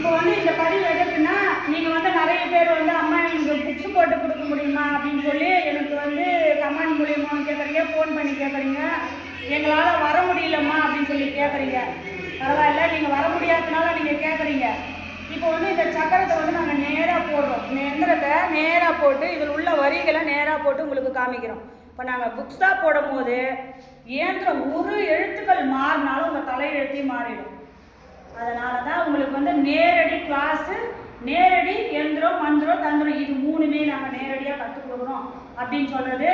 இப்போ வந்து இந்த பதிவு எதுக்குன்னா நீங்கள் வந்து நிறைய பேர் வந்து அம்மா எனக்கு புக்ஸ் போட்டு கொடுக்க முடியுமா? அப்படின்னு சொல்லி எனக்கு வந்து கமெண்ட் மூலியமாக கேட்குறீங்க ஃபோன் பண்ணி கேட்குறீங்க எங்களால் வர முடியலம்மா அப்படின்னு சொல்லி கேட்குறீங்க பரவாயில்ல நீங்கள் வர முடியாததுனால நீங்கள் கேட்குறீங்க இப்போ வந்து இந்த சக்கரத்தை வந்து நாங்கள் நேராக போடுறோம். இந்த எந்திரத்தை நேராக போட்டு இதில் உள்ள வரிகளை நேராக போட்டு உங்களுக்கு காமிக்கிறோம். இப்போ நாங்கள் புக்ஸாக போடும்போது போடும் போது இயந்திரம் ஒரு எழுத்துக்கள் மாறினாலும் உங்கள் தலையெழுத்தையும் மாறிடும். அதனால தான் உங்களுக்கு வந்து நேரடி கிளாஸு நேரடி எந்திரம் மந்திரம் தந்திரம் இது மூணுமே நாங்கள் நேரடியாக கற்றுக் கொடுக்குறோம் அப்படின்னு சொல்கிறது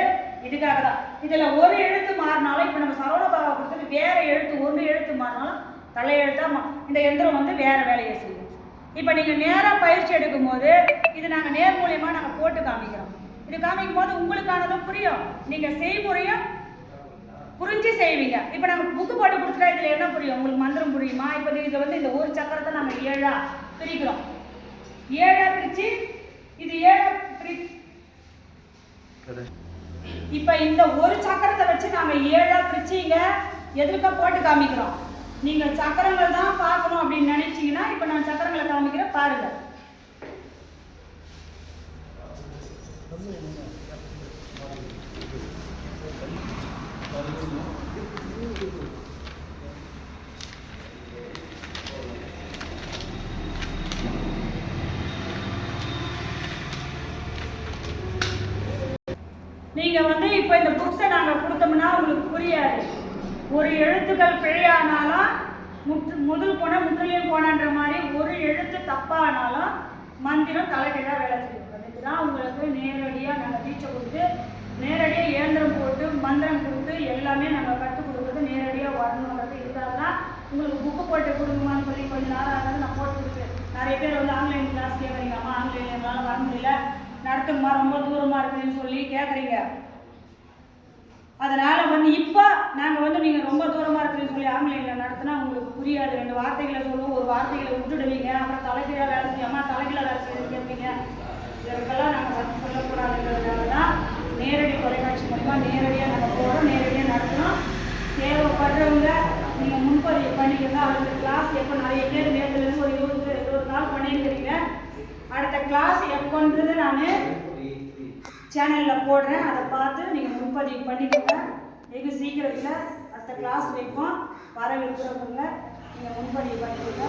இதுக்காக தான். இதில் ஒரு எழுத்து மாறினாலும் இப்போ நம்ம சரவணபாபா கொடுத்தது வேறு எழுத்து ஒன்று எழுத்து மாறினாலும் தலையெழுத்தாக மா இந்த எந்திரம் வந்து வேறு வேலையை செய்யும். இப்போ நீங்கள் நேராக பயிற்சி எடுக்கும்போது இது நாங்கள் நேர் மூலியமாக நாங்கள் போட்டு காமிக்கிறோம். இது காமிக்கும் போது உங்களுக்கானதும் புரியும். நீங்கள் செய்முறையும் புரிஞ்சு செய்வீங்க. இப்போ நம்ம புக்கு போட்டு கொடுத்துட்டா இதில் என்ன புரியும்? உங்களுக்கு மந்திரம் புரியுமா? இப்போ இதில் வந்து இந்த ஒரு சக்கரத்தை நம்ம ஏழா பிரிக்கிறோம். ஏழா பிரித்து இது ஏழா பிரி இப்போ இந்த ஒரு சக்கரத்தை வச்சு நாம ஏழா பிரித்து இங்கே எதிர்க்க போட்டு காமிக்கிறோம். நீங்கள் சக்கரங்கள் தான் பார்க்கணும் அப்படின்னு நினைச்சீங்கன்னா இப்போ நான் சக்கரங்களை காமிக்கிறேன் பாருங்கள் நீங்க வந்து இப்போ இந்த புக்ஸை நாங்க கொடுத்தோம்னா உங்களுக்கு புரியாது. ஒரு எழுத்துக்கள் பிழையானாலும் முற்று முதல் போன முற்றிலையும் போனன்ற மாதிரி ஒரு எழுத்து தப்பானாலும் மந்திரம் தலைகீழாக வேலை செய்யும். அதுக்கு தான் உங்களுக்கு நேரடியாக நாங்கள் டீச்சர் கொடுத்து நேரடியாக இயந்திரம் போட்டு மந்திரம் கொடுத்து எல்லாமே நாங்கள் கற்றுக் கொடுக்குறது நேரடியாக வரணுன்றது இருந்தால் தான் உங்களுக்கு புக்கு போட்டு கொடுங்கம்மான்னு சொல்லி கொஞ்ச நாள் ஆகுது நான் போட்டு கொடுப்பேன். நிறைய பேர் வந்து ஆன்லைன் கிளாஸ் கேட்குறீங்க அம்மா ஆன்லைன் எங்களால் வர முடியல. நடத்துங்கம்மா ரொம்ப தூரமாக இருக்குதுன்னு அதனால் வந்து இப்போ நாங்கள் வந்து நீங்கள் ரொம்ப தூரமாக இருக்குன்னு சொல்லி ஆன்லைனில் நடத்தினா உங்களுக்கு புரியாது. ரெண்டு வார்த்தைகளை சொல்லுவோம். ஒரு வார்த்தைகளை விட்டுடுவீங்க. அப்புறம் தலைகீழாக வேலை செய்யும். அம்மா தலைகீழாக வேலை செய்யணும்னு கேட்பீங்க இதற்கெல்லாம் நாங்கள் வந்து சொல்லக்கூடாதுங்கிறதுனால தான் நேரடி தொலைக்காட்சி மூலிமா நேரடியாக நாங்கள் போகிறோம் நேரடியாக நடத்துகிறோம் தேவைப்படுறவங்க நீங்கள் முன்பதிவு பண்ணிக்கிறதா அடுத்த கிளாஸ் எப்போ நிறைய பேர் நேரத்துலேருந்து ஒரு இருபது பேர் இருபது நாள் பண்ணியிருக்கிறீங்க. அடுத்த கிளாஸ் எப்போன்றது நான் சேனலில் போடுறேன். அதை பார்த்து நீங்கள் முன்பதிவு பண்ணிக்கோங்க. வெகு சீக்கிரத்தில் அடுத்த கிளாஸ் வைப்போம். வர விரும்புகிறவங்க நீங்கள் முன்பதிவு பண்ணிக்கோங்க.